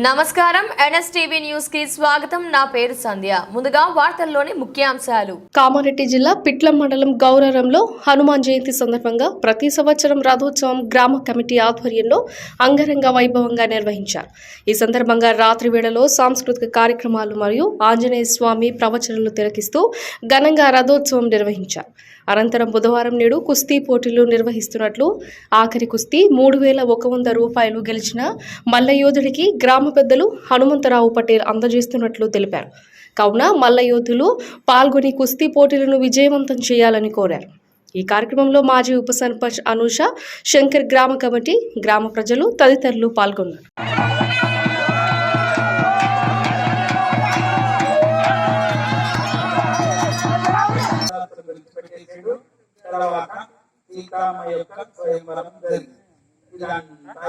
నమస్కారం. ఎన్ఎస్టీవీ న్యూస్కి స్వాగతం. నా పేరు సంధ్య. ముందుగా వార్తల్లోని ముఖ్యాంశాలు. కామారెడ్డి జిల్లా పిట్లం మండలం గౌరవంలో హనుమాన్ జయంతి సందర్భంగా ప్రతి సంవత్సరం రథోత్సవం గ్రామ కమిటీ ఆధ్వర్యంలో అంగరంగ వైభవంగా నిర్వహించారు. ఈ సందర్భంగా రాత్రి వేళలో సాంస్కృతిక కార్యక్రమాలు మరియు ఆంజనేయ స్వామి ప్రవచనలు తిలకిస్తూ ఘనంగా రథోత్సవం నిర్వహించారు. అనంతరం బుధవారం నేడు కుస్తీ పోటీలు నిర్వహిస్తున్నట్లు ఆఖరి కుస్తీ మూడు వేల ఒక వంద రూపాయలు గెలిచిన మల్లయోధుడికి గ్రామ పెద్దలు హనుమంతరావు పటేల్ అందజేస్తున్నట్లు తెలిపారు. కావున మల్లయోధులు పాల్గొని కుస్తీ పోటీలను విజయవంతం చేయాలని కోరారు. ఈ కార్యక్రమంలో మాజీ ఉప సర్పంచ్ అనూష శంకర్ గ్రామ కమిటీ గ్రామ ప్రజలు తదితరులు పాల్గొన్నారు. తర్వాత సీతమ్మ యొక్క స్వయంవరం జరిగింది. ఇదంతా